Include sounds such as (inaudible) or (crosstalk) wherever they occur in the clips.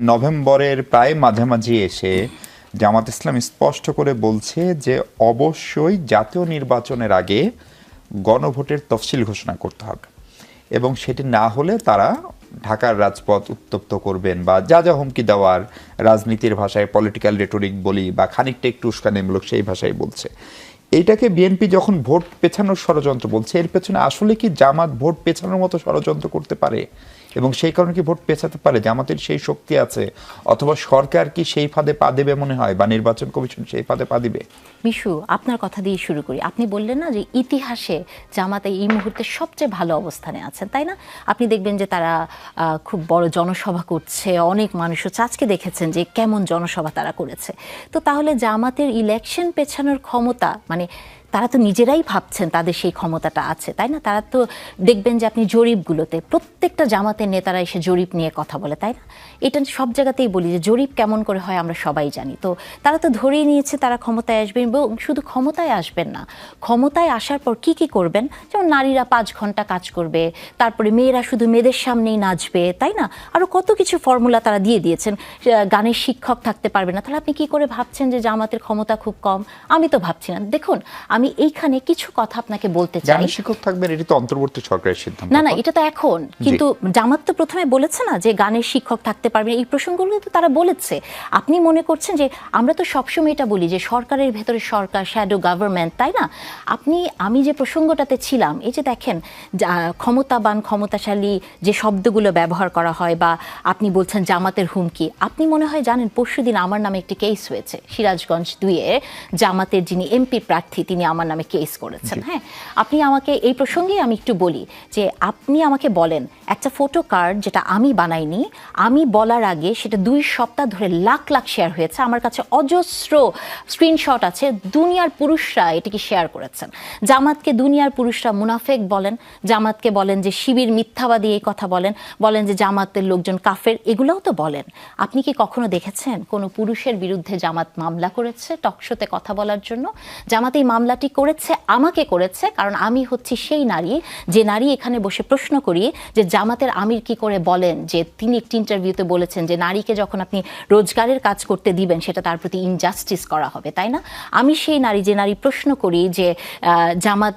নভেম্বরের প্রায় মাঝামাঝি এসে জামাত ইসলাম স্পষ্ট করে বলছে যে অবশ্যই জাতীয় নির্বাচনের আগে গণভোটের তফসিল ঘোষণা করতে হবে। এবং সেটি না হলে তারা ঢাকার রাজপথ উত্তপ্ত করবেন বা যা যা হুমকি দেওয়ার রাজনীতির ভাষায় পলিটিক্যাল রেটরিক বলি বা খানিকটা একটু উস্কানিমূলক সেই ভাষায় বলছে। এইটাকে বিএনপি যখন ভোট পেছানোর ষড়যন্ত্র বলছে, এর পেছনে আসলে কি জামাত ভোট পেছানোর মতো ষড়যন্ত্র করতে পারে? এবং সেই কারণে কি ভোট পেছাতে পারে জামাতের সেই শক্তি আছে? অথবা সরকার কি সেই ফাঁদে পা দেবে মনে হয়? বা নির্বাচন কমিশন সেই ফাঁদে পা দিবে? মিশু, আপনার কথা দিয়ে শুরু করি। আপনি বললেন না যে ইতিহাসে জামাতে এই মুহূর্তে সবচেয়ে ভালো অবস্থানে আছেন, তাই না? আপনি দেখবেন যে তারা খুব বড় জনসভা করছে, অনেক মানুষ হচ্ছে। আজকে দেখেছেন যে কেমন জনসভা তারা করেছে। তো তাহলে জামাতের ইলেকশন পেছানোর ক্ষমতা মানে তারা তো নিজেরাই ভাবছেন তাদের সেই ক্ষমতাটা আছে, তাই না? তারা তো দেখবেন যে আপনি জরিপগুলোতে প্রত্যেকটা জামাতের নেতারা এসে জরিপ নিয়ে কথা বলে, তাই না? এটা সব জায়গাতেই বলি যে জরিপ কেমন করে হয় আমরা সবাই জানি। তো তারা তো ধরেই নিয়েছে তারা ক্ষমতায় আসবেন এবং শুধু ক্ষমতায় আসবেন না। ক্ষমতায় আসার পর কি কি করবেন? যেমন নারীরা পাঁচ ঘণ্টা কাজ করবে তারপরে মেয়েরা শুধু মেয়েদের সামনেই নাচবে তাই না? আরও কত কিছু ফর্মুলা তারা দিয়ে দিয়েছেন। গানের শিক্ষক থাকতে পারবে না। তাহলে আপনি কি করে ভাবছেন যে জামাতের ক্ষমতা খুব কম? আমি তো ভাবছি না। দেখুন আমি এইখানে কিছু কথা আপনাকে বলতে চাই। শিক্ষক থাকবেন এটি তো অন্তর্বর্তী সরকারের সিদ্ধান্ত। না না এটা তো এখন। কিন্তু জামাত তো প্রথমে বলেছে না যে গানের শিক্ষক থাকতে পারবে এই প্রসঙ্গগুলো তো তারা বলেছে। আপনি মনে করছেন যে আমরা তো সবসময় এটা বলি যে সরকারের ভেতরে সরকার শ্যাডো গভর্নমেন্ট তাই না? আপনি আমি যে প্রসঙ্গটাতে ছিলাম এই যে দেখেন ক্ষমতাবান ক্ষমতাশালী যে শব্দগুলো ব্যবহার করা হয় বা আপনি বলছেন জামাতের হুমকি আপনি মনে হয় জানেন পরশুদিন আমার নামে একটি কেস হয়েছে সিরাজগঞ্জ দুইয়ে জামাতের যিনি এমপি প্রার্থী তিনি আমার নামে কেস করেছেন হ্যাঁ? আপনি আমাকে এই প্রসঙ্গে আমি একটু বলি যে আপনি আমাকে বলেন একটা ফটো কার্ড যেটা আমি বানাইনি আমি বলার আগে সেটা দুই সপ্তাহ ধরে লাখ লাখ শেয়ার হয়েছে আমার কাছে অজস্র স্ক্রিনশট আছে দুনিয়ার পুরুষরা এটিকে শেয়ার করেছেন। জামাতকে দুনিয়ার পুরুষরা মুনাফেক বলেন, জামাতকে বলেন যে শিবির মিথ্যাবাদী এই কথা বলেন বলেন যে জামাতের লোকজন কাফের, এগুলোও তো বলেন। আপনি কি কখনো দেখেছেন কোনো পুরুষের বিরুদ্ধে জামাত মামলা করেছে টকশোতে কথা বলার জন্য? জামাত এই মামলাটি করেছে, আমাকে করেছে, কারণ আমি হচ্ছি সেই নারী, যে নারী এখানে বসে প্রশ্ন করি যে জামাতের আমির কি করে বলেন? যে তিনি একটি ইন্টারভিউতে বলেছেন যে নারীকে যখন আপনি রোজগারের কাজ করতে দিবেন, সেটা তার প্রতি ইনজাস্টিস করা হবে, তাই না? আমি সেই নারী যে নারী প্রশ্ন করি যে জামাত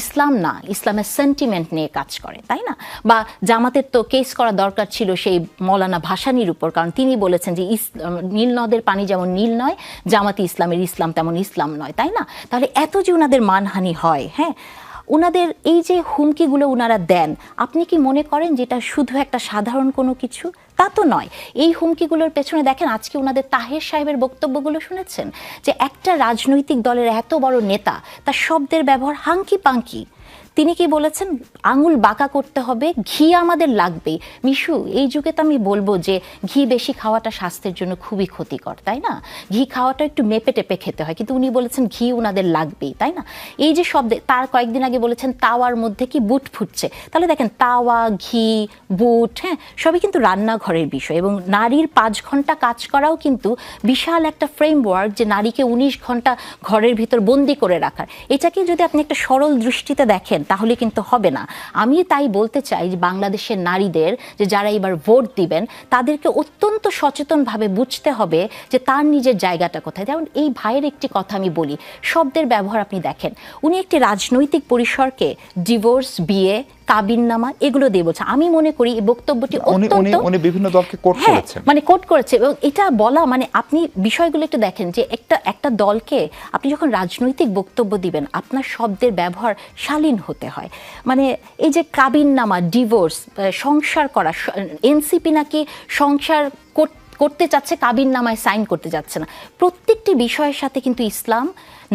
ইসলাম না, ইসলামের সেন্টিমেন্ট নিয়ে কাজ করে, তাই না? বা জামাতের তো কেস করা দরকার ছিল সেই মৌলানা ভাসানির উপর, কারণ তিনি বলেছেন যে নীল নদের পানি যেমন নীল নয়, জামাতি ইসলামের ইসলাম তেমন ইসলাম নয়, তাই না? তাহলে এত যে ওনাদের মানহানি হয় হ্যাঁ? ওনাদের এই যে হুমকিগুলো ওনারা দেন, আপনি কি মনে করেন যে এটা শুধু একটা সাধারণ কোনো কিছু? তা তো নয়। এই হুমকিগুলোর পেছনে দেখেন আজকে ওনাদের তাহের সাহেবের বক্তব্যগুলো শুনেছেন যে একটা রাজনৈতিক দলের এত বড় নেতা, তার শব্দের ব্যবহার হাঙ্কি পাঙ্কি তিনি কি বলেছেন? আঙুল বাঁকা করতে হবে, ঘি আমাদের লাগবে মিশু, এই যুগে তো আমি বলব যে, ঘি বেশি খাওয়াটা স্বাস্থ্যের জন্য খুবই ক্ষতিকর, তাই না? ঘি খাওয়াটা একটু মেপে টেপে খেতে হয়, কিন্তু উনি বলেছেন ঘি ওনাদের লাগবেই, তাই না? এই যে শব্দে, তার কয়েকদিন আগে বলেছেন তাওয়ার মধ্যে কি বুট ফুটছে। তাহলে দেখেন, তাওয়া, ঘি, বুট হ্যাঁ সবই কিন্তু রান্নাঘরের বিষয় এবং নারীর পাঁচ ঘণ্টা কাজ করাও কিন্তু বিশাল একটা ফ্রেমওয়ার্ক যে নারীকে উনিশ ঘণ্টা ঘরের ভিতর বন্দি করে রাখার। এটাকে যদি আপনি একটা সরল দৃষ্টিতে দেখেন তাহলে কিন্তু হবে না। আমি তাই বলতে চাই যে বাংলাদেশের নারীদের যে যারা এবার ভোট দিবেন, তাদেরকে অত্যন্ত সচেতনভাবে বুঝতে হবে যে তার নিজের জায়গাটা কোথায়। যেমন এই ভাইয়ের একটি কথা আমি বলি, শব্দের ব্যবহার আপনি দেখেন। উনি একটি রাজনৈতিক পরিসরকে ডিভোর্স বিয়ে কাবিননামা এগুলো দিয়ে বলছে। আমি মনে করি এই বক্তব্যটি অত্যন্ত উনি বিভিন্ন দলকে কোট হ্যাঁ করেছেন। মানে কোট করেছে। এবং এটা বলা মানে আপনি বিষয়গুলো একটু দেখেন যে একটা একটা দলকে আপনি যখন রাজনৈতিক বক্তব্য দিবেন আপনার শব্দের ব্যবহার শালীন হতে হয়। মানে এই যে কাবিন নামা ডিভোর্স সংসার করা এনসিপি নাকি সংসার কর- করতে চাচ্ছে, কাবিন নামায় সাইন করতে যাচ্ছে না। প্রত্যেকটি বিষয়ের সাথে কিন্তু ইসলাম,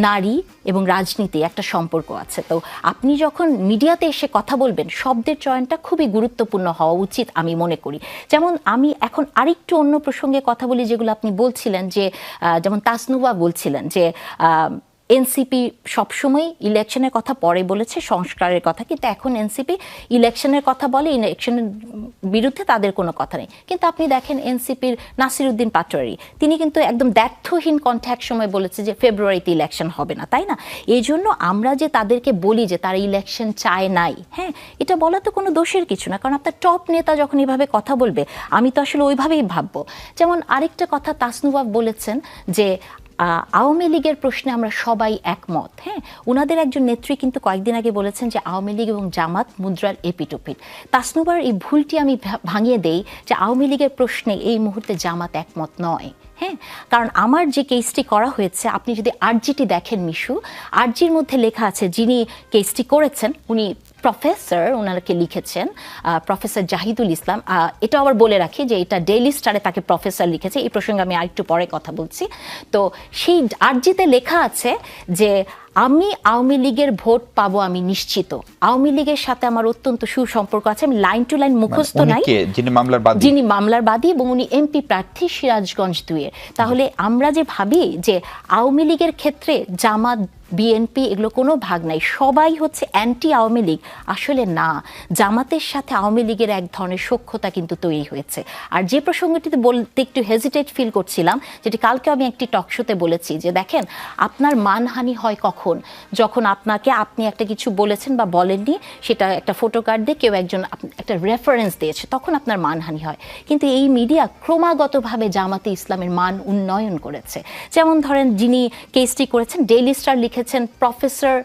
নারী এবং রাজনীতি একটা সম্পর্ক আছে। তো আপনি যখন মিডিয়াতে এসে কথা বলবেন, শব্দের চয়নটা খুবই গুরুত্বপূর্ণ হওয়া উচিত আমি মনে করি। যেমন আমি এখন আরেকটু অন্য প্রসঙ্গে কথা বলি, যেগুলো আপনি বলছিলেন যে যেমন তাসনুবা বলছিলেন যে এনসিপি সবসময় ইলেকশনের কথা পরে বলেছে, সংস্কারের কথা। কিন্তু এখন এনসিপি ইলেকশনের কথা বলে, ইলেকশনের বিরুদ্ধে তাদের কোনো কথা নেই। কিন্তু আপনি দেখেন এনসিপির নাসির উদ্দিন পাটোয়ারি, তিনি কিন্তু একদম দ্ব্যর্থহীন কণ্ঠে এক সময় বলেছে যে ফেব্রুয়ারিতে ইলেকশন হবে না, তাই না? এই জন্য আমরা যে তাদেরকে বলি যে তারা ইলেকশন চায় নাই হ্যাঁ এটা বলা তো কোনো দোষের কিছু না। কারণ আপনার টপ নেতা যখন এভাবে কথা বলবে, আমি তো আসলে ওইভাবেই ভাববো। যেমন আরেকটা কথা তাসনুবাব বলেছেন যে আওয়ামী লীগের প্রশ্নে আমরা সবাই একমত হ্যাঁ? ওনাদের একজন নেত্রী কিন্তু কয়েকদিন আগে বলেছেন যে আওয়ামী লীগ এবং জামাত মুদ্রার এপিটোপিট। তাসনুবার, এই ভুলটি আমি ভাঙিয়ে দেই যে আওয়ামী লীগের প্রশ্নে এই মুহূর্তে জামাত একমত নয় হ্যাঁ? কারণ আমার যে কেসটি করা হয়েছে, আপনি যদি আরজিটি দেখেন মিশু, আরজির মধ্যে লেখা আছে যিনি কেসটি করেছেন, উনি প্রফেসর ওনাকে লিখেছেন প্রফেসর জাহিদুল ইসলাম। এটা আবার বলে রাখি যে এটা ডেইলি স্টারে তাকে প্রফেসর লিখেছে। এই প্রসঙ্গে আমি আরেকটু পরে কথা বলছি। তো সেই আরজিতে লেখা আছে যে আমি আওয়ামী লীগের ভোট পাবো আমি নিশ্চিত। আওয়ামী লীগের সাথে আমার অত্যন্ত সুসম্পর্ক আছে আমি লাইন টু লাইন মুখস্থ নাই। যিনি মামলার বাদী। যিনি মামলার বাদী এবং উনি এমপি প্রার্থী সিরাজগঞ্জ দুইয়ের। তাহলে আমরা যে ভাবি যে আওয়ামী লীগের ক্ষেত্রে জামাত বিএনপি এগুলো কোনো ভাগ নাই। সবাই হচ্ছে অ্যান্টি আওয়ামী লীগ। আসলে না জামাতের সাথে আওয়ামী লীগের এক ধরনের সক্ষতা কিন্তু তৈরি হয়েছে। আর যে প্রসঙ্গটিতে বলতে একটু হেজিটেট ফিল করছিলাম যেটি কালকে আমি একটি টকশোতে বলেছি যে দেখেন আপনার মানহানি হয় কখন? যখন আপনাকে আপনি একটা কিছু বলেছেন বা বলেননি, সেটা একটা ফটো কার্ড দিয়ে কেউ একজন একটা রেফারেন্স দিয়েছে, তখন আপনার মানহানি হয়। কিন্তু এই মিডিয়া ক্রমাগতভাবে জামাতে ইসলামের মান উন্নয়ন করেছে। যেমন ধরেন যিনি কেসটি করেছেন ডেইলি স্টার লিখেছেন প্রফেসর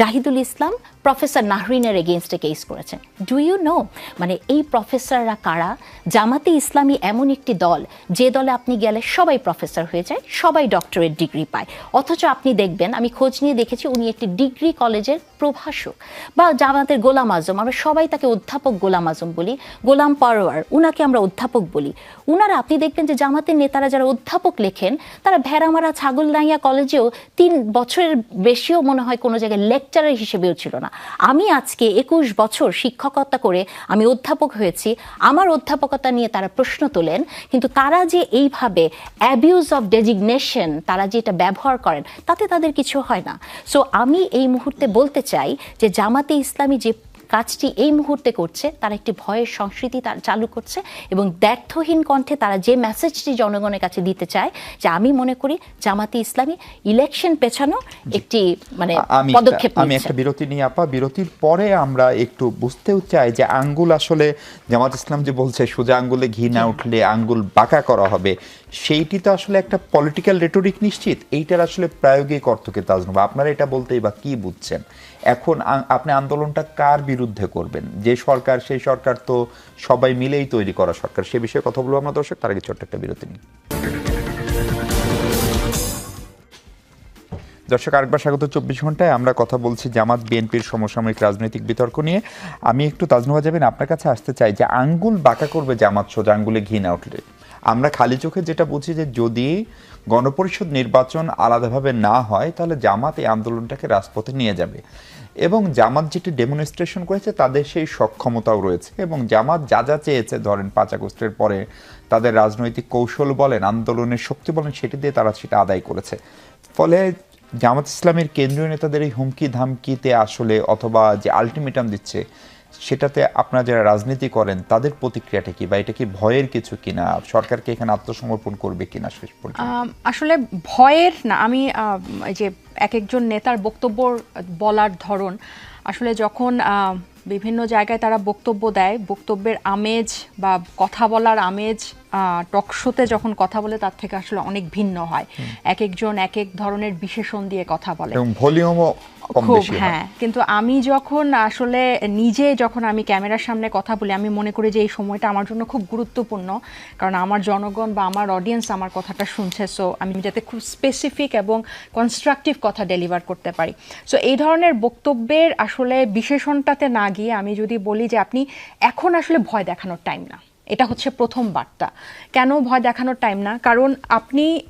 জাহিদুল ইসলাম প্রফেসর নাহরিনের এগেনস্টে কেস করেছেন। ডু ইউ নো মানে এই প্রফেসররা কারা? জামাতে ইসলামী এমন একটি দল, যে দলে আপনি গেলে সবাই প্রফেসর হয়ে যায়, সবাই ডক্টরেট ডিগ্রি পায়। অথচ আপনি দেখবেন, আমি খোঁজ নিয়ে দেখেছি, উনি একটি ডিগ্রি কলেজের প্রভাষক বা জামাতের গোলাম আজম। আমরা সবাই তাকে অধ্যাপক গোলাম আজম বলি, গোলাম পারোয়ার, উনাকে আমরা অধ্যাপক বলি। উনারা, আপনি দেখবেন যে জামাতের নেতারা যারা অধ্যাপক লেখেন, তারা ভেড়ামারা ছাগলনাইয়া কলেজেও তিন বছরের বেশিও মনে হয় কোনো জায়গায় লেকচারার হিসেবেও ছিল না। আমি আজকে একুশ বছর শিক্ষকতা করে আমি অধ্যাপক হয়েছি। আমার অধ্যাপকতা নিয়ে তারা প্রশ্ন তোলেন, কিন্তু তারা যে এইভাবে অ্যাবিউজ অফ ডেজিগনেশন তারা যে এটা ব্যবহার করেন, তাতে তাদের কিছু হয় না। সো আমি এই মুহূর্তে বলতে চাই যে জামাতে ইসলামী যে কাজটি এই মুহূর্তে করছে তারা একটি ভয়ের সংস্কৃতি তার চালু করছে এবং দ্ব্যর্থহীন কণ্ঠে তারা যে মেসেজটি জনগণের কাছে দিতে চায় যে আমি মনে করি জামাতি ইসলামী ইলেকশন পেছানো একটি মানে পদক্ষেপ আমি একটা বিরতি নিয়ে আপা। বিরতির পরে আমরা একটু বুঝতেও চাই যে আঙ্গুল আসলে জামাত ইসলাম যে বলছে সোজা আঙ্গুলে ঘি না উঠলে আঙ্গুল বাঁকা করা হবে। সেইটি তো আসলে একটা পলিটিক্যাল রেটরিক নিশ্চিত? এইটার আসলে প্রায়োগিক অর্থকে তাজনবা? আপনারা এটা বলতেই বা কি বুঝছেন? এখন আপনি আন্দোলনটা কার বিরুদ্ধে করবেন? যে সরকার, সেই সরকার তো সবাই মিলেই তৈরি করা সরকার। সে বিষয়ে কথা বলব আমরা দর্শক, তার আগে ছোট্ট একটা বিরতি নিই। দর্শক, আরেকবার স্বাগত চব্বিশ ঘন্টায়। আমরা কথা বলছি জামাত, বিএনপির সমসাময়িক রাজনৈতিক বিতর্ক নিয়ে। আমি একটু তাজনুভা যাবেন, আপনার কাছে আসতে চাই যে আঙ্গুল বাঁকা করবে জামাত সোজা, আঙ্গুলে ঘি না উঠলে। আমরা খালি চোখে যেটা বুঝি যে যদি গণপরিষদ নির্বাচন আলাদাভাবে না হয়, তাহলে জামাত এই আন্দোলনটাকে রাজপথে নিয়ে যাবে। এবং জামাত যেটি ডেমনস্ট্রেশন করেছে, তাদের সেই সক্ষমতাও রয়েছে। এবং জামাত যা যা চেয়েছে, ধরেন পাঁচ আগস্টের পরে তাদের রাজনৈতিক কৌশল বলেন, আন্দোলনের শক্তি বলেন, সেটি দিয়ে তারা সেটা আদায় করেছে। ফলে জামাত ইসলামের কেন্দ্রীয় নেতাদের এই হুমকি ধামকিতে আসলে অথবা যে আলটিমেটাম দিচ্ছে সেটাতে আপনারা যারা রাজনীতি করেন তাদের প্রতিক্রিয়াটা কি বা এটা কি ভয়ের কিছু কিনা? সরকারকে এখানে আত্মসমর্পণ করবে কিনা শেষ পর্যন্ত? আসলে ভয়ের না আমি এই যে এক একজন নেতার বক্তব্য বলার ধরন আসলে যখন বিভিন্ন জায়গায় তারা বক্তব্য দেয় বক্তব্যের আমেজ বা কথা বলার আমেজ টকশোতে যখন কথা বলে তার থেকে আসলে অনেক ভিন্ন হয়। এক একজন এক এক ধরনের বিশেষণ দিয়ে কথা বলে। এবং ভলিউমও খুব হ্যাঁ। কিন্তু আমি যখন আসলে নিজে যখন আমি ক্যামেরার সামনে কথা বলি আমি মনে করি যে এই সময়টা আমার জন্য খুব গুরুত্বপূর্ণ। কারণ আমার জনগণ বা আমার অডিয়েন্স আমার কথাটা শুনছে সো আমি যাতে খুব স্পেসিফিক এবং কনস্ট্রাকটিভ কথা ডেলিভার করতে পারি। সো এই ধরনের বক্তব্যের আসলে বিশেষণটাতে না গিয়ে আমি যদি বলি যে আপনি এখন আসলে ভয় দেখানোর টাইম না। এটা হচ্ছে প্রথম বার্তা। কেন ভয় দেখানোর টাইম না? কারণ আপনি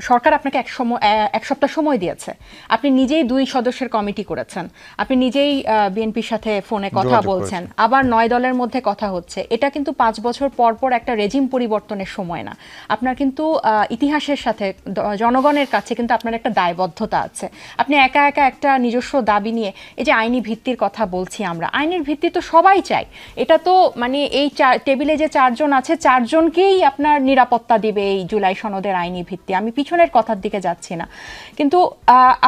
সরকার আপনাকে এক সময় এক সপ্তাহ সময় দিয়েছে। আপনি নিজেই দুই সদস্যের কমিটি করেছেন। আপনি নিজেই বিএনপির সাথে ফোনে কথা বলছেন। আবার নয় দলের মধ্যে কথা হচ্ছে। এটা কিন্তু পাঁচ বছর পর পর একটা রেজিম পরিবর্তনের সময় না। আপনার কিন্তু ইতিহাসের সাথে জনগণের কাছে কিন্তু আপনার একটা দায়বদ্ধতা আছে। আপনি একা একা একটা নিজস্ব দাবি নিয়ে এই যে আইনি ভিত্তির কথা বলছি আমরা আইনের ভিত্তি তো সবাই চাই এটা তো মানে এই চার- টেবিলে যে চারজন আছে চারজনকেই আপনার নিরাপত্তা দিবে এই জুলাই সনদের আইনি ভিত্তি। আমি পিছনের কথার দিকে যাচ্ছি না। কিন্তু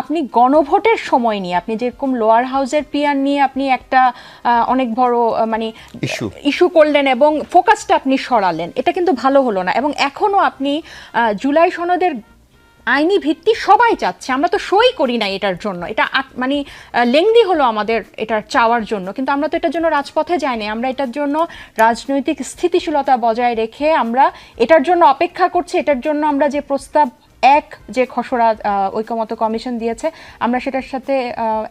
আপনি গণভোটের সময় নিয়ে আপনি যেরকম লোয়ার হাউজের পিয়ার নিয়ে আপনি একটা অনেক বড় মানে ইস্যু ইস্যু করলেন এবং ফোকাসটা আপনি সরালেন এটা কিন্তু ভালো হলো না। এবং এখনও আপনি জুলাই সনদের আইনি ভিত্তি সবাই চাচ্ছে। আমরা তো সই করি না এটার জন্য। এটা মানে লেংদি হলো আমাদের এটার চাওয়ার জন্য। কিন্তু আমরা তো এটার জন্য রাজপথে যাই যাইনি আমরা এটার জন্য রাজনৈতিক স্থিতিশীলতা বজায় রেখে আমরা এটার জন্য অপেক্ষা করছি। এটার জন্য আমরা যে প্রস্তাব এক যে খসড়া ঐকমত্য কমিশন দিয়েছে আমরা সেটার সাথে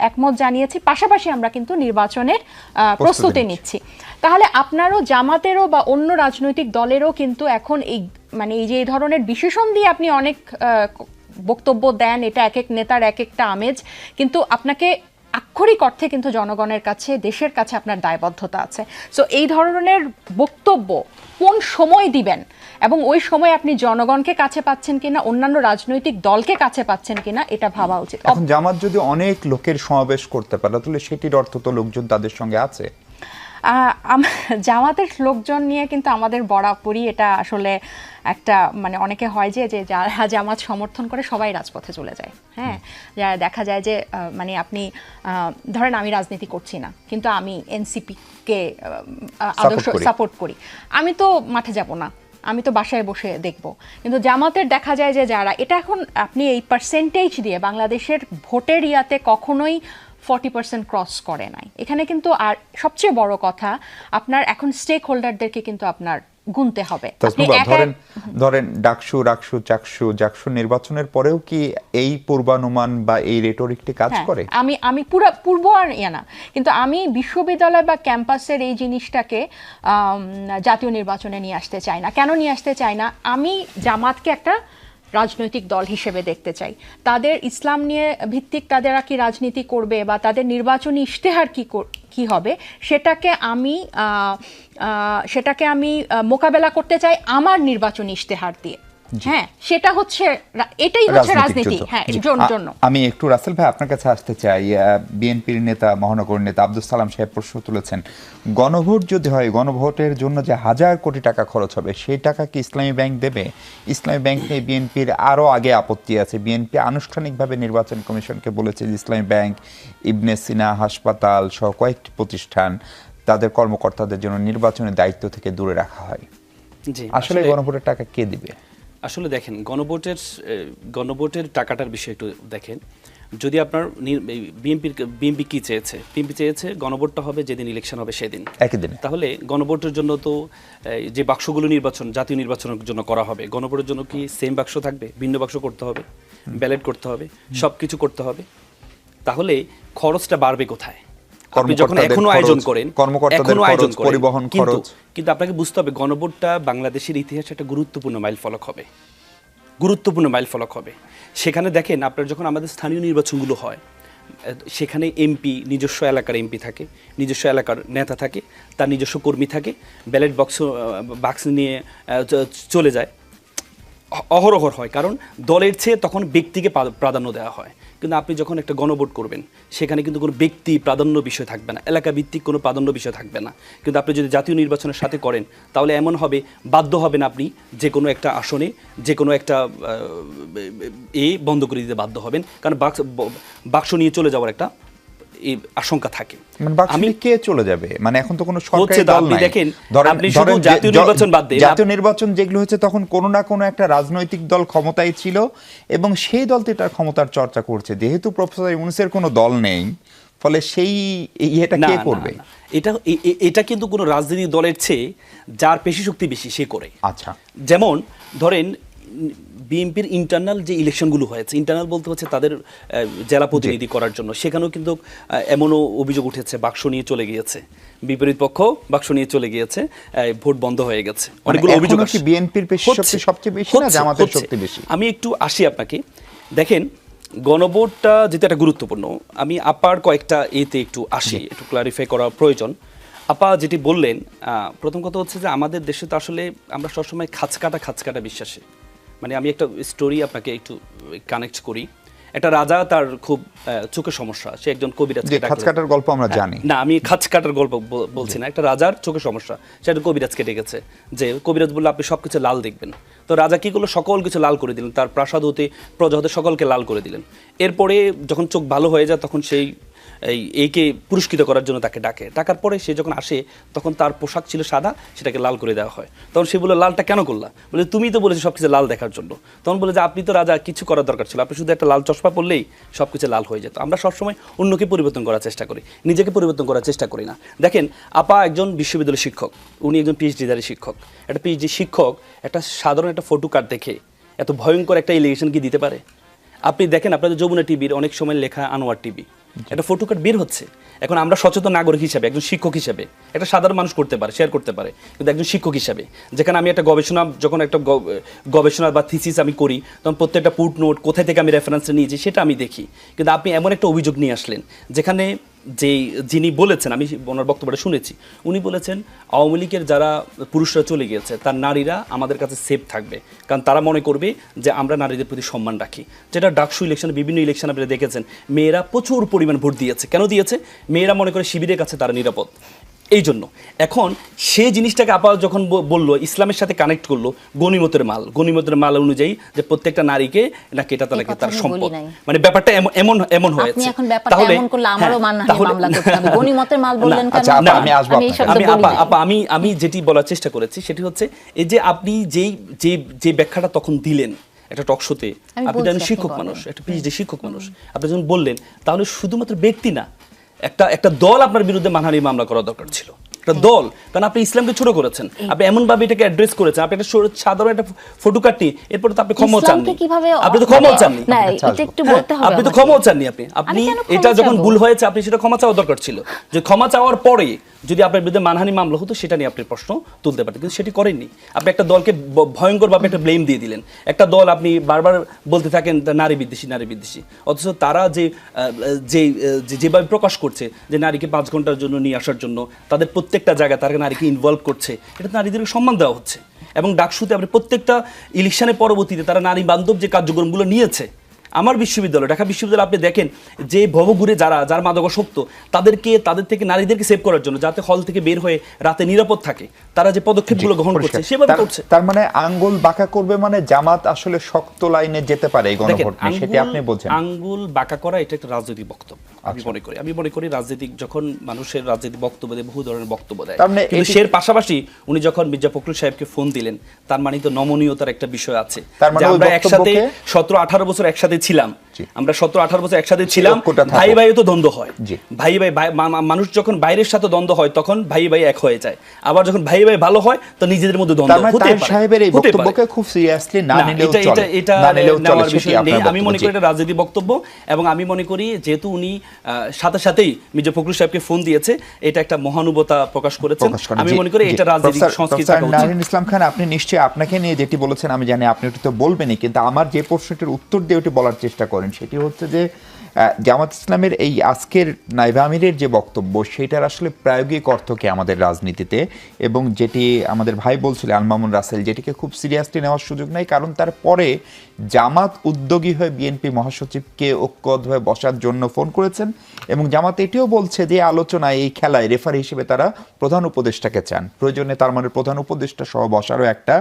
একমত জানিয়েছি। পাশাপাশি আমরা কিন্তু নির্বাচনের প্রস্তুতি নিচ্ছি। তাহলে আপনারও জামাতেরও বা অন্য রাজনৈতিক দলেরও কিন্তু এখন এই মানে এই যে এই ধরনের বিশেষণ দিয়ে আপনি অনেক বক্তব্য দেন, এটা এক এক নেতার এক একটা আমেজ, কিন্তু আপনাকে আক্ষরিক অর্থে কিন্তু জনগণের কাছে, দেশের কাছে আপনার দায়বদ্ধতা আছে। সো এই ধরনের বক্তব্য কোন সময় দিবেন? এবং ওই সময় আপনি জনগণকে কাছে পাচ্ছেন কিনা, অন্যান্য রাজনৈতিক দলকে কাছে পাচ্ছেন কিনা, এটা ভাবা উচিত। এখন জামাত যদি অনেক লোকের সমাবেশ করতে পারে, তাহলে সেটির অর্থ তো লোকজন তাদের সঙ্গে আছে। (laughs) জামাতের লোকজন নিয়ে কিন্তু আমাদের বরাবরই এটা আসলে একটা মানে অনেকে হয় যে যে যারা জামাত সমর্থন করে সবাই রাজপথে চলে যায়। হ্যাঁ? যা দেখা যায় যে মানে আপনি ধরেন আমি রাজনীতি করছি না কিন্তু আমি এনসিপিকে আদর্শ সাপোর্ট করি। আমি তো মাঠে যাব না আমি তো বাসায় বসে দেখব। কিন্তু জামাতের দেখা যায় যে যারা এটা এখন আপনি এই পার্সেন্টেজ দিয়ে বাংলাদেশের ভোটের ইয়াতে কখনোই ফর্টি পার্সেন্ট ক্রস করে নাই। এখানে কিন্তু আর সবচেয়ে বড় কথা আপনার এখন স্টেক হোল্ডারদেরকে কিন্তু আপনার গুনতে হবে। ধরেন ধরেন ডাকসু রাকসু চাকসু জাকসু নির্বাচনের পরেও কি এই পূর্বানুমান বা এই রেটরিকটি কাজ হ্যাঁ, করে? আমি আমি পুরো পূর্ব আর ইয়ে না। কিন্তু আমি বিশ্ববিদ্যালয় বা ক্যাম্পাসের এই জিনিসটাকে জাতীয় নির্বাচনে নিয়ে আসতে চাই না। কেন নিয়ে আসতে চাই না? আমি জামাতকে একটা রাজনৈতিক দল হিসেবে দেখতে চাই। তাদের ইসলাম নিয়ে ভিত্তিক তাদেরা কি রাজনীতি করবে বা তাদের নির্বাচনী ইশতেহার কি কি হবে, সেটাকে আমি সেটাকে আমি মোকাবেলা করতে চাই আমার নির্বাচনী ইশতেহার দিয়ে। হ্যাঁ সেটা হচ্ছে এটাই হচ্ছে রাজনীতি। হ্যাঁ জন্য আমি একটু রাসেল ভাই আপনার কাছে আসতে চাই। বিএনপির নেতা মহানগর নেতা আব্দুল সালাম সাহেব প্রশ্ন তুলেছেন গণভোট যদি হয় গণভোটের জন্য যে হাজার কোটি টাকা খরচ হবে সেই টাকা কি ইসলামী ব্যাংক দেবে? ইসলামী ব্যাংক নিয়ে বিএনপির আরও আগে আপত্তি আছে। বিএনপি আনুষ্ঠানিকভাবে নির্বাচন কমিশনকে বলেছে যে ইসলামী ব্যাংক ইবনে সিনা হাসপাতাল সহ কয়েকটি প্রতিষ্ঠান তাদের কর্মকর্তাদের জন্য নির্বাচনের দায়িত্ব থেকে দূরে রাখা হয়। আসলে গণভোটের টাকা কে দিবে? আসলে দেখেন গণভোটের গণভোটের টাকাটার বিষয়ে একটু দেখেন। যদি আপনার বিএনপির বিএনপি কি চেয়েছে? বিএনপি চেয়েছে গণভোটটা হবে যেদিন ইলেকশন হবে সেদিন। একদিন তাহলে গণভোটের জন্য তো যে বাক্সগুলো নির্বাচন জাতীয় নির্বাচনের জন্য করা হবে গণভোটের জন্য কি সেম বাক্স থাকবে? ভিন্ন বাক্স করতে হবে ব্যালেট করতে হবে সব কিছু করতে হবে। তাহলে খরচটা বাড়বে কোথায়? যখন এখনও আয়োজন করেন এখনও আয়োজন পরিবহন খরচ। কিন্তু আপনাকে বুঝতে হবে গণভোটটা বাংলাদেশের ইতিহাসে একটা গুরুত্বপূর্ণ মাইল ফলক হবে। গুরুত্বপূর্ণ মাইল ফলক হবে। সেখানে দেখেন আপনার যখন আমাদের স্থানীয় নির্বাচনগুলো হয় সেখানে এমপি নিজস্ব এলাকার এমপি থাকে নিজস্ব এলাকার নেতা থাকে তার নিজস্ব কর্মী থাকে ব্যালেট বক্স বাক্স নিয়ে চলে যায়। অহরহর হয়, কারণ দলের চেয়ে তখন ব্যক্তিকে প্রাধান্য দেওয়া হয়। কিন্তু আপনি যখন একটা গণভোট করবেন, সেখানে কিন্তু কোনো ব্যক্তি প্রাধান্য বিষয় থাকবে না এলাকা ভিত্তিক কোনো প্রাধান্য বিষয় থাকবে না। কিন্তু আপনি যদি জাতীয় নির্বাচনের সাথে করেন, তাহলে এমন হবে, বাধ্য হবেন আপনি যে কোনো একটা আসনে, যে কোনো একটা এ বন্ধ করে দিতে বাধ্য হবেন। কারণ বাক্স বাক্স নিয়ে চলে যাওয়ার একটা এই আশঙ্কা থাকে। মানে আমি কে চলে যাবে? মানে এখন তো কোনো সরকারি দল নাই। দেখেন, আপনি শুধু জাতীয় নির্বাচন বাদ দিন, জাতীয় নির্বাচন যেগুলো হচ্ছে তখন কোনো না কোনো একটা রাজনৈতিক দল ক্ষমতায় ছিল এবং সেই দলটি তার ক্ষমতার চর্চা করছে। যেহেতু প্রফেসর ইউনুসের কোনো দল নেই ফলে সেই ইয়েটা কে করবে? এটা এটা কিন্তু কোনো রাজনৈতিক দলের চেয়ে যার পেশি শক্তি বেশি সে করে। আচ্ছা। যেমন ধরেন বিএনপির ইন্টারনাল যে ইলেকশনগুলো হয়েছে ইন্টারনাল বলতে হচ্ছে তাদের জেলা প্রতিনিধি করার জন্য। সেখানেও কিন্তু এমনও অভিযোগ উঠেছে বাক্স নিয়ে চলে গিয়েছে। বিপরীত পক্ষ বাক্স নিয়ে চলে গিয়েছে ভোট বন্ধ হয়ে গেছে। অনেকগুলো অভিযোগ বিএনপির সবচেয়ে বেশি না জামাতের শক্তি বেশি? আমি একটু আসি আপনাকে। দেখেন গণভোটটা যেটা একটা গুরুত্বপূর্ণ আমি আপার কয়েকটা এতে একটু আসি একটু ক্লারিফাই করা প্রয়োজন। আপা যেটি বললেন আহ, প্রথম কথা হচ্ছে যে আমাদের দেশে তো আসলে আমরা সবসময় খাঁচকাটা খাঁচকাটা বিশ্বাসে। মানে আমি একটা স্টোরি আপনাকে একটু কানেক্ট করি। একটা রাজা তার খুব চোখের সমস্যা। সে একজন কবিরাজকে খাঁচ কাটার গল্প আমরা জানি। না আমি খাঁচ কাটার গল্প বলছি না। একটা রাজার চোখের সমস্যা। সেটা কবিরাজ কেটে গেছে যে কবিরাজ বলল আপনি সব কিছু লাল দেখবেন। তো রাজা কি করল? সকল কিছু লাল করে দিলেন। তার প্রাসাদ হতে প্রজা হতে সকলকে লাল করে দিলেন। এরপরে যখন চোখ ভালো হয়ে যায় তখন সেই এই এইকে পুরস্কৃত করার জন্য তাকে ডাকে। ডাকার পরে সে যখন আসে, তখন তার পোশাক ছিল সাদা, সেটাকে লাল করে দেওয়া হয়। তখন সে বলল, লালটা কেন করলা? বলে, তুমি তো বলেছ সব কিছু লাল দেখার জন্য। তখন বলে যে, আপনি তো রাজা, কিছু করার দরকার ছিল। আপনি শুধু একটা লাল চশমা পরলেই সব কিছু লাল হয়ে যেত। আমরা সবসময় অন্যকে পরিবর্তন করার চেষ্টা করি। নিজেকে পরিবর্তন করার চেষ্টা করি না। দেখেন, আপা একজন বিশ্ববিদ্যালয়ের শিক্ষক। উনি একজন পিএইচডিধারী শিক্ষক। একটা পিএইচডি শিক্ষক একটা সাধারণ একটা ফটো কার্ড দেখে এত ভয়ঙ্কর একটা ইলিগেশন কি দিতে পারে? আপনি দেখেন, আপনাদের যমুনা টিভির অনেক সময় লেখা আনোয়ার টিভি একটা ফটো কার্ড বের হচ্ছে। এখন আমরা সচেতন নাগরিক হিসাবে, একজন শিক্ষক হিসাবে, একটা সাধারণ মানুষ করতে পারে শেয়ার করতে পারে, কিন্তু একজন শিক্ষক হিসাবে। যেখানে আমি একটা গবেষণা, যখন একটা গবেষণা বা থিসিস আমি করি, তখন প্রত্যেকটা পুট নোট কোথায় থেকে আমি রেফারেন্স নিয়েছি, সেটা আমি দেখি। কিন্তু আপনি এমন একটা অভিযোগ নিয়ে আসলেন, যেখানে যেই যিনি বলেছেন, আমি ওনার বক্তব্যটা শুনেছি, উনি বলেছেন, আওয়ামী লীগের যারা পুরুষরা চলে গিয়েছে, তার নারীরা আমাদের কাছে সেফ থাকবে। কারণ তারা মনে করবে যে আমরা নারীদের প্রতি সম্মান রাখি। যেটা ডাকসু ইলেকশন, বিভিন্ন ইলেকশন আপনারা দেখেছেন, মেয়েরা প্রচুর পরিমাণ ভোট দিয়েছে। কেন দিয়েছে? মেয়েরা মনে করে শিবিরের কাছে তারা নিরাপদ। এই জন্য এখন সে জিনিসটাকে আপা যখন বলল ইসলামের সাথে কানেক্ট করল গণিমতের মাল গণিমতের মাল অনুযায়ী যে প্রত্যেকটা নারীকে নাকি এটা তাকে তার সম্পদ। মানে ব্যাপারটা এমন এমন হয়েছে। হ্যাঁ, তাহলে- না, কেন? আচ্ছা, আমি আমি যেটি বলার চেষ্টা করেছি সেটি হচ্ছে এই যে আপনি যেই যে যে ব্যাখ্যাটা তখন দিলেন একটা টকশোতে আপনি জানেন শিক্ষক মানুষ একটা পিএইচডি শিক্ষক মানুষ। আপনি যখন বললেন তাহলে শুধুমাত্র ব্যক্তি না একটা একটা দল আপনার বিরুদ্ধে মানহানির মামলা করা দরকার ছিল। একটা দল। কারণ আপনি ইসলামকে ছোট করেছেন। আপনি এমন ভাবে এটাকে অ্যাড্রেস করেছেন। আপনি একটা সাধারণ একটা ফটো কাটি এরপরে তো আপনি ক্ষমাও চাননি। আপনি তো ক্ষমাও মানে- চাননি। না আচ্ছা, এটা একটু হ্যাঁ, বলতে হবে আপনি তো। ক্ষমাও চাননি আপনি। আপনি এটা যখন ভুল হয়েছে আপনি সেটা ক্ষমা চাওয়া দরকার ছিল। যে ক্ষমা চাওয়ার পরে যদি আপনার বিরুদ্ধে মানহানি মামলা হতো সেটা নিয়ে আপনি প্রশ্ন তুলতে পারতেন কিন্তু সেটি করেননি। আপনি একটা দলকে ভয়ঙ্করভাবে একটা ব্লেম দিয়ে দিলেন। একটা দল আপনি বারবার বলতে থাকেন নারী বিদ্বেষী নারী বিদ্বেষী। অথচ তারা যে যে যেভাবে প্রকাশ করছে যে নারীকে পাঁচ ঘণ্টার জন্য নিয়ে আসার জন্য তাদের প্রত্যেকটা জায়গায় তারা নারীকে ইনভলভ করছে। এটা নারীদের সম্মান দেওয়া হচ্ছে। এবং ডাকসুতে আপনি প্রত্যেকটা ইলেকশনের পরবর্তীতে তারা নারী বান্ধব যে কার্যক্রমগুলো নিয়েছে আমার বিশ্ববিদ্যালয় ঢাকা বিশ্ববিদ্যালয় আপনি দেখেন যে ভবঘুরে যারা যার মাদকাসক্ত তাদেরকে তাদের থেকে নারীদেরকে সেভ করার জন্য যাতে হল থেকে বের হয়ে রাতে নিরাপদ থাকে তারা যে পদক্ষেপগুলো গ্রহণ করছে সেভাবে করছে। তার মানে আঙ্গুল বাঁকা করবে মানে জামাত আসলে শক্ত লাইনে যেতে পারে এই গণভোট আপনি বলছেন। আঙ্গুল বাঁকা করা এটা একটা রাজনৈতিক বক্তব্য আমি আচ্ছা। মনে করি। আমি মনে করি রাজনৈতিক যখন মানুষের রাজনৈতিক বক্তব্য দেয় বহু ধরনের বক্তব্য দেয়। তার মানে কিন্তু সের পাশাপাশি উনি যখন মির্জা ফখরুল সাহেবকে ফোন দিলেন তার মানে তো নমনীয়তার একটা বিষয় আছে তার মানে আমরা একসাথে সতেরো আঠারো বছর একসাথে ছিলাম। আমরা সতেরো আঠারো বছর একসাথে ছিলাম। ভাই ভাইও তো দ্বন্দ্ব হয়। ভাই ভাই ভাই- মানুষ যখন বাইরের সাথে দ্বন্দ্ব হয় তখন ভাই ভাই এক হয়ে যায়। আবার যখন ভাই ভাই ভালো হয় তো নিজেদের মধ্যে দ্বন্দ্ব মানে হতে পারে, সাহেবের এই বক্তব্যকে খুব সিরিয়াসলি না নিলেও এটা- চলে। এটা- নেওয়ার বিষয় নেই। আমি মনে করি এটা রাজনৈতিক বক্তব্য এবং আমি মনে করি যেহেতু উনি সাথে সাথেই মির্জা ফখরুল সাহেবকে ফোন দিয়েছে এটা একটা মহানুভতা প্রকাশ করেছেন। আমি মনে করি এটা রাজনৈতিক সংস্কৃতি নারিন ইসলাম খান আপনি নিশ্চয়ই আপনাকে নিয়ে যেটি বলেছেন আমি জানি আপনি ওটি তো বলবেনই কিন্তু আমার যে প্রশ্নটির উত্তর দিয়ে ওটি বলার চেষ্টা করেন সেটি হচ্ছে যে জামাত ইসলামের এই আজকের নাইবা আমিরের যে বক্তব্য, সেটার আসলে প্রায়োগিক অর্থ কি আমাদের রাজনীতিতে? এবং যেটি আমাদের ভাই বলছিলেন আলমামুন রাসেল, যেটিকে খুব সিরিয়াসলি নেওয়ার সুযোগ নাই, কারণ তারপরে জামাত উদ্যোগী হয়ে বিএনপি মহাসচিবকে ঐক্যবদ্ধ হয়ে বসার জন্য ফোন করেছেন, এবং জামাত এটিও বলছে যে, আলোচনায়, এই খেলায় রেফারি হিসেবে তারা প্রধান উপদেষ্টাকে চান। প্রয়োজনে তার মানে প্রধান উপদেষ্টা সহ বসারও একটা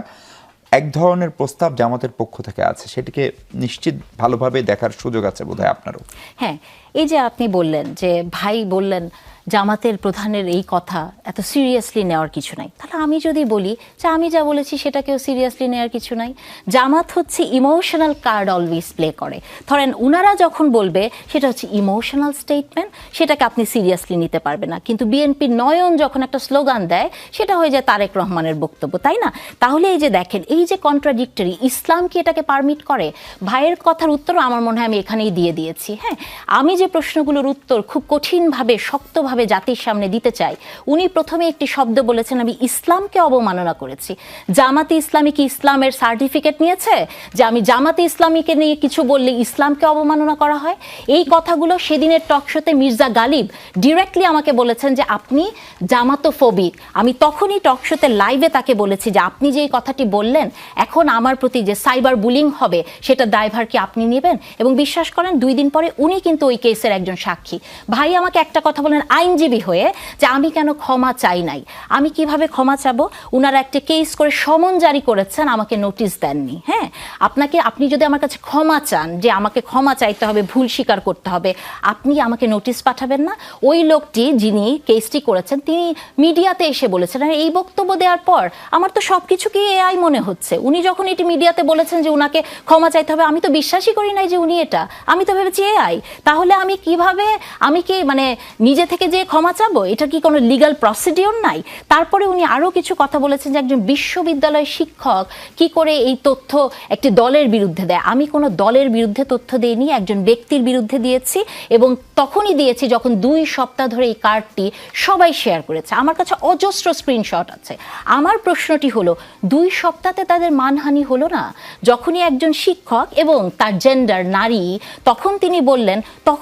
এক ধরনের প্রস্তাব জামাতের পক্ষ থেকে আছে, সেটিকে নিশ্চিত ভালোভাবে দেখার সুযোগ আছে বোধহয় আপনারও। হ্যাঁ এই যে আপনি বললেন যে ভাই বললেন, জামাতের প্রধানের এই কথা এত সিরিয়াসলি নেওয়ার কিছু নাই। তাহলে আমি যদি বলি যে আমি যা বলেছি সেটাকেও সিরিয়াসলি নেওয়ার কিছু নাই। জামাত হচ্ছে ইমোশনাল কার্ড অলওয়েজ প্লে করে। ধরেন উনারা যখন বলবে, সেটা হচ্ছে ইমোশনাল স্টেটমেন্ট সেটাকে আপনি সিরিয়াসলি নিতে পারবেন না। কিন্তু বিএনপির নয়ন যখন একটা স্লোগান দেয়, সেটা হয়ে যায় তারেক রহমানের বক্তব্য, তাই না? তাহলে এই যে দেখেন, এই যে কন্ট্রাডিক্টরি ইসলাম কি এটাকে পারমিট করে? ভাইয়ের কথার উত্তরও আমার মনে হয় আমি এখানেই দিয়ে দিয়েছি হ্যাঁ? আমি যে প্রশ্নগুলোর উত্তর খুব কঠিনভাবে, শক্তভাবে জাতির সামনে দিতে চাই, উনি প্রথমে একটি শব্দ বলেছেন, আমি ইসলামকে অবমাননা করেছি। জামাতে ইসলামী কি ইসলামের সার্টিফিকেট নিয়েছে, যে আমি জামাতে ইসলামীকে নিয়ে কিছু বললে ইসলামকে অবমাননা করা হয়। এই কথাগুলো সেদিনের টকশোতে মির্জা গালিব ডিরেক্টলি আমাকে বলেছেন যে, আপনি জামাতোফোবিক। আমি তখনই টকশোতে লাইভে তাকে বলেছি যে, আপনি যে এই কথাটি বললেন, এখন আমার প্রতি যে সাইবার বুলিং হবে, সেটা দায়ভার কি আপনি নেবেন? এবং বিশ্বাস করেন, দুই দিন পরে উনি কিন্তু ওই কেসের একজন সাক্ষী। ভাই আমাকে একটা কথা বলেন আইনজীবী হয়ে যে আমি কেন ক্ষমা চাই নাই। আমি কীভাবে ক্ষমা চাবো? উনারা একটা কেস করে সমন জারি করেছেন, আমাকে নোটিশ দেননি। হ্যাঁ? আপনাকে, আপনি যদি আমার কাছে ক্ষমা চান, যে আমাকে ক্ষমা চাইতে হবে, ভুল স্বীকার করতে হবে, আপনি আমাকে নোটিশ পাঠাবেন না? ওই লোকটি যিনি কেসটি করেছেন, তিনি মিডিয়াতে এসে বলেছেন, আর, এই বক্তব্য দেওয়ার পর আমার তো সব কিছুকে এআই মনে হচ্ছে। উনি যখন এটি মিডিয়াতে বলেছেন যে উনাকে ক্ষমা চাইতে হবে, আমি তো বিশ্বাসই করি নাই যে উনি এটা। আমি তো ভেবেছি এআই তাহলে আমি কীভাবে, আমি কি মানে নিজে থেকে যে ক্ষমা চাবো? এটা কি কোনো লিগ্যাল প্রসিডিওর নাই? তারপরে উনি আরও কিছু কথা বলেছেন যে একজন বিশ্ববিদ্যালয় শিক্ষক কি করে এই তথ্য একটি দলের বিরুদ্ধে দেয়। আমি কোনো দলের বিরুদ্ধে তথ্য দেইনি, একজন ব্যক্তির বিরুদ্ধে দিয়েছি এবং তখনই দিয়েছি যখন দুই সপ্তাহ ধরে এই কার্ডটি সবাই শেয়ার করেছে। আমার কাছে অজস্র স্ক্রিনশট আছে। আমার প্রশ্নটি হলো, দুই সপ্তাহে তাদের মানহানি হলো না? যখনই একজন শিক্ষক এবং তার জেন্ডার নারী, তখন তিনি বললেন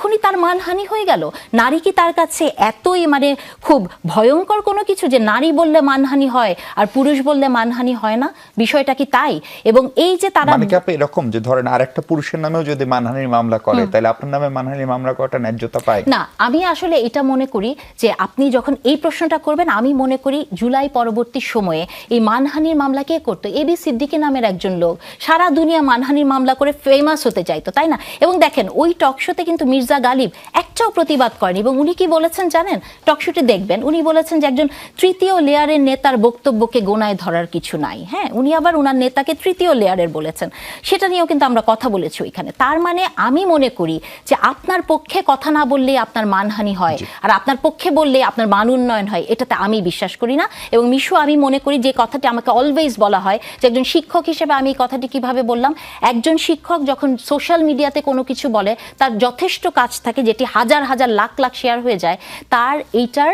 তখনই তার মানহানি হয়ে গেল। নারী কি তার কাছে এতই মানে খুব ভয়ঙ্কর কোনো কিছু যে নারী বললে মানহানি হয় আর পুরুষ বললে মানহানি হয় না? বিষয়টা কি তাই? এবং এই যে তারা মানে কি এরকম যে ধরেন আরেকটা পুরুষের নামেও যদি মানহানির মামলা করে তাহলে আপনার নামে মানহানির মামলা করাটা ন্যায্যতা পায়? না আমি আসলে এটা মনে করি যে আপনি যখন এই প্রশ্নটা করবেন আমি মনে করি জুলাই পরবর্তী সময়ে এই মানহানির মামলা কে করতো? এবি সিদ্দিকী নামের একজন লোক। সারা দুনিয়া মানহানির মামলা করে ফেমাস হতে চাইতো তাই না? এবং দেখেন ওই টকশোতে কিন্তু মির্জা গালিব একটাও প্রতিবাদ করেনি। এবং উনি কি বলেছেন জানেন? টকশোটি দেখবেন উনি বলেছেন যে একজন তৃতীয় লেয়ারের নেতার বক্তব্যকে গোনায় ধরার কিছু নাই। হ্যাঁ উনি আবার ওনার নেতাকে তৃতীয় লেয়ারের বলেছেন। সেটা নিয়েও কিন্তু আমরা কথা বলেছি ওইখানে। তার মানে আমি মনে করি যে আপনার পক্ষে কথা না বললে আপনার মানহানি হয় আর আপনার পক্ষে বললে আপনার মান উন্নয়ন হয় এটাতে আমি বিশ্বাস করি না। এবং মিশু আমি মনে করি যে কথাটি আমাকে অলওয়েজ বলা হয় যে একজন শিক্ষক হিসেবে আমি এই কথাটি কীভাবে বললাম? একজন শিক্ষক যখন সোশ্যাল মিডিয়াতে কোনো কিছু বলে তার যথেষ্ট কাজ থাকে যেটি হাজার হাজার লাখ লাখ শেয়ার হয়ে যায় তার এইটার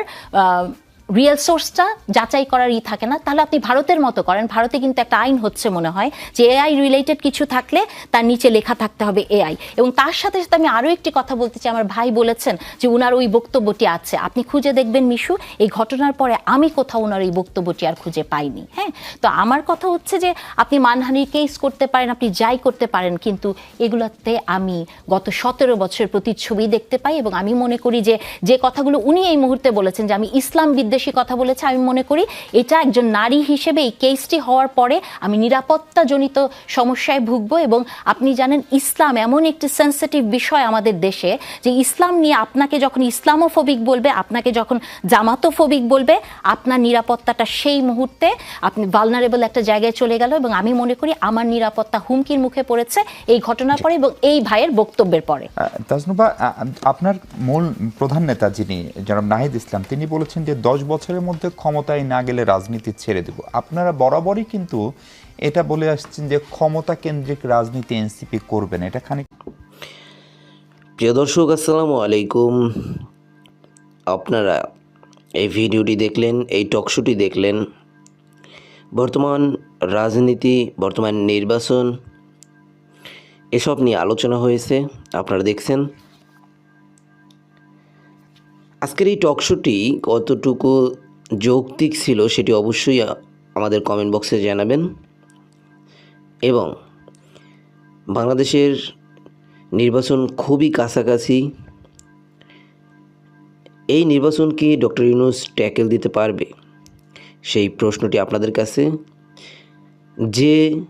রিয়েল সোর্সটা যাচাই করার ই থাকে না। তাহলে আপনি ভারতের মতো করেন। ভারতে কিন্তু একটা আইন হচ্ছে মনে হয় যে এআই রিলেটেড কিছু থাকলে তার নিচে লেখা থাকতে হবে এআই এবং তার সাথে সাথে আমি আরও একটি কথা বলতে চাই। আমার ভাই বলেছেন যে উনার ওই বক্তব্যটি আছে। আপনি খুঁজে দেখবেন মিশু, এই ঘটনার পরে আমি কোথাও ওনার এই বক্তব্যটি আর খুঁজে পাইনি। হ্যাঁ? তো আমার কথা হচ্ছে যে আপনি মানহানির কেস করতে পারেন, আপনি যাই করতে পারেন, কিন্তু এগুলোতে আমি গত সতেরো বছর প্রতিচ্ছবি দেখতে পাই এবং আমি মনে করি যে যে কথাগুলো উনি এই মুহূর্তে বলেছেন যে আমি ইসলাম বিদ্বেষী কথা বলেছে। আমি মনে করি এটা একজন নারী হিসেবে এই কেসটি হওয়ার পরে আমি নিরাপত্তাজনিত সমস্যায় ভুগবো এবং আপনি জানেন ইসলাম এমন একটি সেন্সিটিভ বিষয় আমাদের দেশে যে ইসলাম নিয়ে আপনাকে যখন ইসলামোফোবিক বলবে, আপনাকে যখন জামাতোফোবিক বলবে, আপনার নিরাপত্তাটা সেই মুহূর্তে আপনি ভালনারেবল একটা জায়গায় চলে গেল এবং আমি মনে করি আমার নিরাপত্তা হুমকির মুখে পড়েছে এই ঘটনার পরে এবং এই ভাইয়ের বক্তব্যের পরে। আপনার মূল প্রধান নেতা যিনি জনাব নাহিদ ইসলাম, তিনি বলেছেন যে দশ বছরের মধ্যে ক্ষমতায় না গেলে রাজনীতি ছেড়ে দেব। আপনারা বরাবরই কিন্তু এটা বলে আসছেন যে ক্ষমতা কেন্দ্রিক রাজনীতি এনসিপি করবেন এটা খানিক প্রিয় দর্শক, আসসালামু আলাইকুম। আপনারা এই ভিডিওটি দেখলেন, এই টকশোটি দেখলেন। বর্তমান রাজনীতি, বর্তমান নির্বাচন, এসব নিয়ে আলোচনা হয়েছে। আপনারা দেখছেন আজকের এই টকশোটি কতটুকু যৌক্তিক ছিল সেটি অবশ্যই আমাদের কমেন্ট বক্সে জানাবেন। এবং বাংলাদেশের নির্বাচন খুবই কাছাকাছি। এই নির্বাচন কি ডক্টর ইউনুস ট্যাকেল দিতে পারবে? সেই প্রশ্নটি আপনাদের কাছে। যে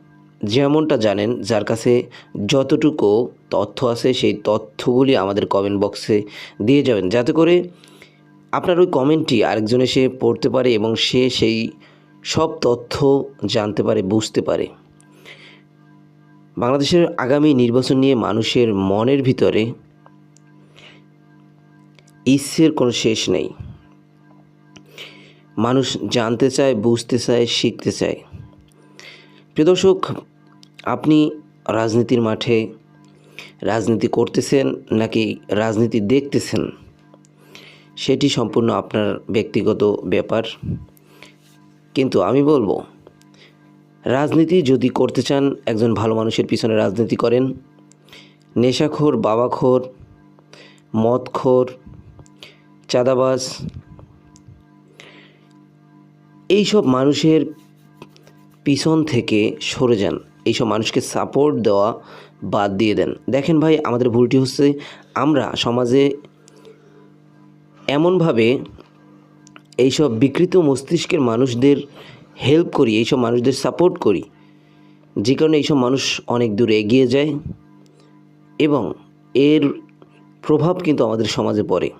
যেমনটা জানেন, যার কাছে যতটুকু তথ্য আছে, সেই তথ্যগুলি আমাদের কমেন্ট বক্সে দিয়ে যাবেন। যাতে করে আপনার ওই কমেন্টটি আরেকজন এসে পড়তে পারে এবং সে সেই সব তথ্য জানতে পারে, বুঝতে পারে। বাংলাদেশের আগামী নির্বাচন নিয়ে মানুষের মনের ভিতরে ইচ্ছের কোনো শেষ নেই। মানুষ জানতে চায়, বুঝতে চায়, শিখতে চায়। প্রিয় দর্শক, আপনি রাজনীতির মাঠে রাজনীতি করতেছেন নাকি রাজনীতি দেখতেছেন? সেটি সম্পূর্ণ আপনার ব্যক্তিগত ব্যাপার। কিন্তু আমি বলব, রাজনীতি যদি করতে চান, একজন ভালো মানুষের পিছনে রাজনীতি করেন। নেশাখোর, বাবাখোর, মদখোর, চাঁদাবাজ, এইসব মানুষের পিছন থেকে সরে যান। এইসব মানুষকে সাপোর্ট দেওয়া বাদ দিয়ে দেন। দেখেন ভাই, আমাদের ভুলটি হচ্ছে আমরা সমাজে এমনভাবে এইসব বিকৃত মস্তিষ্কের মানুষদের হেল্প করি, এইসব মানুষদের সাপোর্ট করি। যে কারণে এইসব মানুষ অনেক দূরে এগিয়ে যায় এবং এর প্রভাব কিন্তু আমাদের সমাজে পড়ে।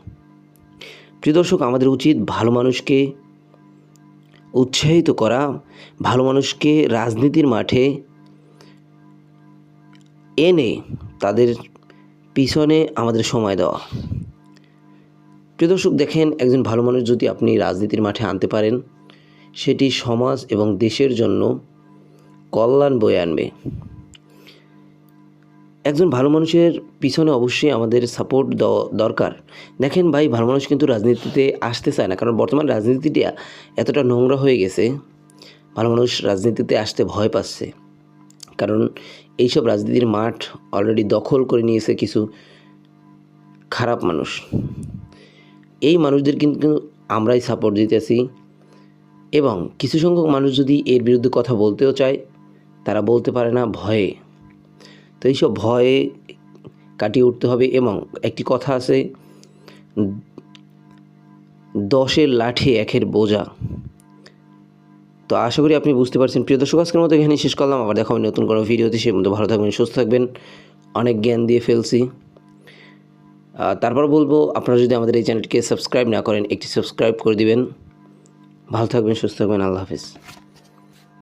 প্রিয় দর্শক, আমাদের উচিত ভালো মানুষকে উৎসাহিত করা, ভালো মানুষকে রাজনীতির মাঠে এনে তাদের পিছনে আমাদের সময় দেওয়া। প্রিয় দর্শক, দেখেন একজন ভালো মানুষ যদি আপনি রাজনীতির মাঠে আনতে পারেন, সেটি সমাজ এবং দেশের জন্য কল্যাণ বয়ে আনবে। একজন ভালো মানুষের পিছনে অবশ্যই আমাদের সাপোর্ট দরকার। দেখেন ভাই, ভালো মানুষ কিন্তু রাজনীতিতে আসতে চায় না, কারণ বর্তমান রাজনীতিটা এতটা নোংরা হয়ে গেছে, ভালো মানুষ রাজনীতিতে আসতে ভয় পাচ্ছে। কারণ এইসব রাজনীতির মাঠ অলরেডি দখল করে নিয়েছে কিছু খারাপ মানুষ। এই মানুষদের কিন্তু আমরাই সাপোর্ট দিতেছি। এবং কিছু সংখ্যক মানুষ যদি এর বিরুদ্ধে কথা বলতেও চায়, তারা বলতে পারে না ভয়ে। তো এইসব ভয়ে কাটিয়ে উঠতে হবে এবং একটি কথা আছে, দশের লাঠি একের বোঝা। তো আশা করি আপনি বুঝতে পারছেন। প্রিয় দর্শক, আজকের মতো এখানে শেষ করলাম। আবার দেখা হবে নতুন কোনো ভিডিওতে। সে মধ্যে ভালো থাকবেন, সুস্থ থাকবেন। অনেক জ্ঞান দিয়ে ফেলছি। তারপর বলব, আপনারা যদি আমাদের এই চ্যানেলটিকে সাবস্ক্রাইব না করেন, একটি সাবস্ক্রাইব করে দিবেন। ভালো থাকবেন, সুস্থ থাকবেন, আল্লাহ হাফিজ।